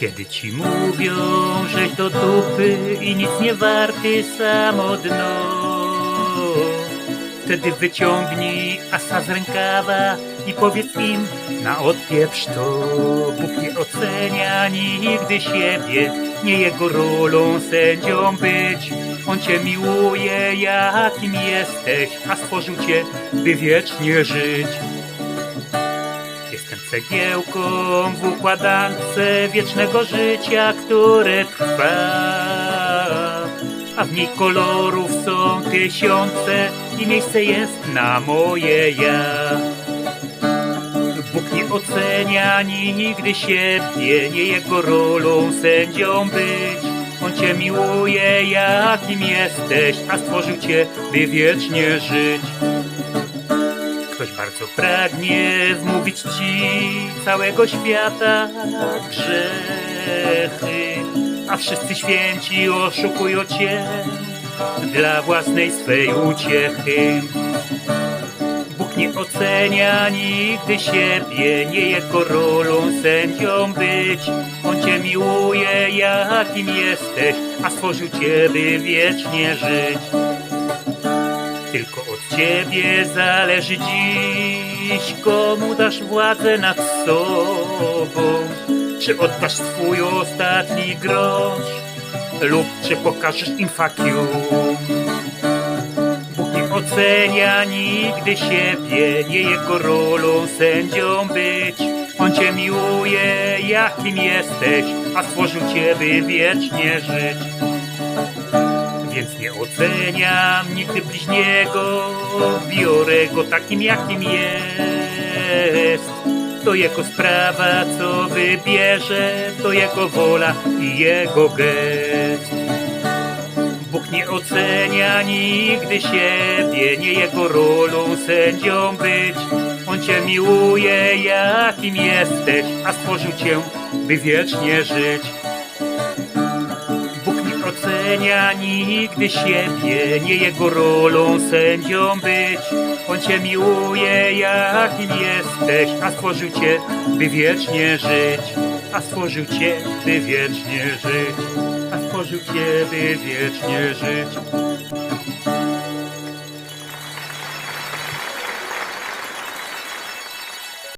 Kiedy ci mówią, żeś do dupy i nic nie warty samo dno Wtedy wyciągnij asa z rękawa i powiedz im na odpieprz to. Bóg nie ocenia nigdy siebie, nie jego rolą sędzią być. On cię miłuje jakim jesteś, a stworzył cię, by wiecznie żyć cegiełką w układance wiecznego życia, które trwa. A w niej kolorów są tysiące i miejsce jest na moje ja. Bóg nie ocenia nigdy siebie, nie jego rolą sędzią być. On cię miłuje jakim jesteś, a stworzył cię, by wiecznie żyć. Ktoś bardzo pragnie wmówić ci całego świata grzechy, a wszyscy święci oszukują cię dla własnej swej uciechy. Bóg nie ocenia nigdy siebie, nie jego rolą sędzią być. On cię miłuje jakim jesteś, a stworzył cię, by wiecznie żyć. Tylko od ciebie zależy dziś, komu dasz władzę nad sobą. Czy oddasz swój ostatni grosz, lub czy pokażesz im fuck you. Bóg nie ocenia nigdy siebie, nie jego rolą sędzią być. On cię miłuje, jakim jesteś, a stworzył cię, by wiecznie żyć. Więc nie oceniam nigdy bliźniego, biorę go takim jakim jest. To jego sprawa, co wybierze, to jego wola i jego gest. Bóg nie ocenia nigdy siebie, nie jego rolą sędzią być. On cię miłuje, jakim jesteś, a stworzył cię, by wiecznie żyć. Ocenia nigdy siebie, nie jego rolą sędzią być. On cię miłuje, jakim jesteś, a stworzył cię, by wiecznie żyć. A stworzył cię, by wiecznie żyć. A stworzył cię, by wiecznie żyć.